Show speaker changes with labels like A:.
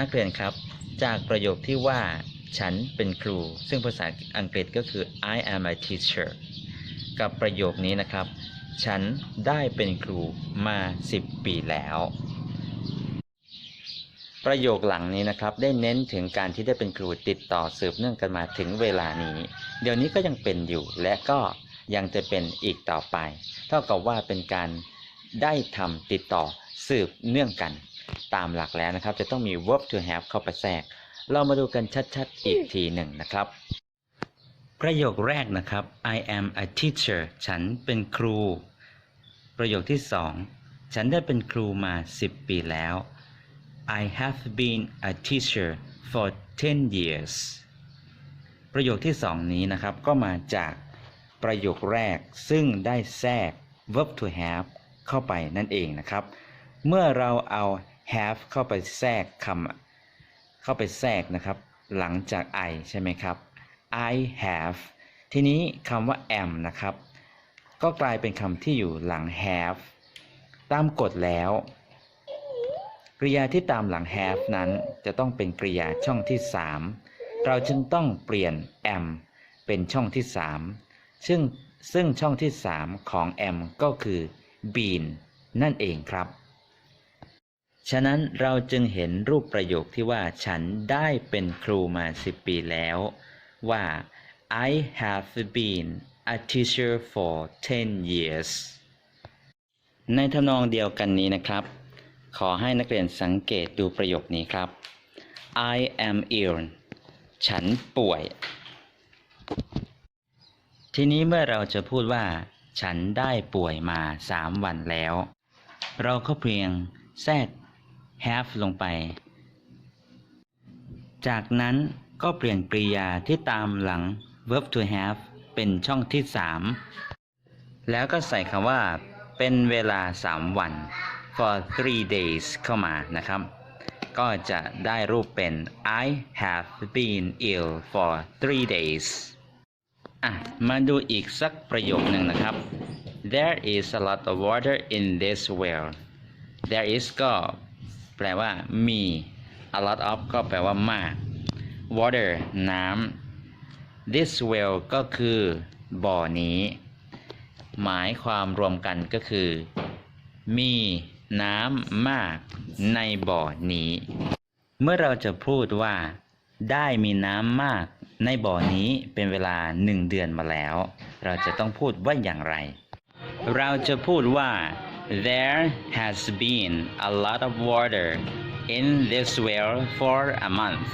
A: นักเรียนครับ จากประโยคที่ว่า ฉันเป็นครู ซึ่งภาษาอังกฤษก็คือ I am a teacher กับประโยคนี้นะครับ ฉันได้เป็นครูมา 10 ปีแล้ว ประโยคหลังนี้นะครับ ได้เน้นถึงการที่ได้เป็นครูติดต่อสืบเนื่องกันมาถึงเวลานี้ เดี๋ยวนี้ก็ยังเป็นอยู่และก็ยังจะเป็นอีกต่อไป เท่ากับว่าเป็นการได้ทำติดต่อสืบเนื่องกัน ตามหลักแล้วนะครับ จะต้องมี verb to have เข้าไปแทรก เรามาดูกันชัดๆ อีกทีหนึ่งนะครับ ประโยคแรกนะครับ I am a teacher ฉันเป็นครู ประโยคที่สองฉันได้เป็นครูมา 10 ปีแล้ว I have been a teacher for 10 years ประโยคที่สองนี้นะครับ ก็มาจากประโยคแรกซึ่งได้แทรก verb to have เข้าไปนั่นเองนะครับ เมื่อเราเอา have เข้าไปแทรกคำเข้าไปแทรกนะครับ หลังจาก I ใช่ไหมครับ I have ทีนี้คำว่า am นะครับ ก็กลายเป็นคำที่อยู่หลัง have ตามกฎแล้ว กริยาที่ตามหลัง have นั้นจะต้องเป็นกริยาช่องที่ 3 เราจึงต้องเปลี่ยน am เป็นช่องที่ 3 ซึ่งซึ่งช่องที่ 3 ของ am ก็คือ been นั่นเองครับ ฉะนั้นเราจึงเห็นรูปประโยคที่ว่าฉันได้เป็นครูมา10ปีแล้ว ว่า I have been a teacher for 10 years ในทำนองเดียวกันนี้นะครับ ขอให้นักเรียนสังเกตดูประโยคนี้ครับ I am ill ฉันป่วย ทีนี้เมื่อเราจะพูดว่า ฉันได้ป่วยมา3วันแล้ว เราก็เพียงแทรก have ลงไป จากนั้นก็เปลี่ยนกริยาที่ตามหลัง verb to have เป็นช่องที่ 3 แล้วก็ใส่คำว่า เป็นเวลา 3 วัน for three days เข้ามานะครับ ก็จะได้รูปเป็น I have been ill for three days อะ มาดูอีกสักประโยคหนึ่งนะครับ There is a lot of water in this well There is ก็ แปลว่ามี a lot of ก็แปลว่ามาก water น้ำ this well ก็คือบ่อนี้ หมายความรวมกันก็คือ มีน้ำมากในบ่อนี้ เมื่อเราจะพูดว่า ได้มีน้ำมากในบ่อนี้เป็นเวลาหนึ่งเดือนมาแล้ว เราจะต้องพูดว่าอย่างไร เราจะพูดว่า there has been a lot of water in this well for a month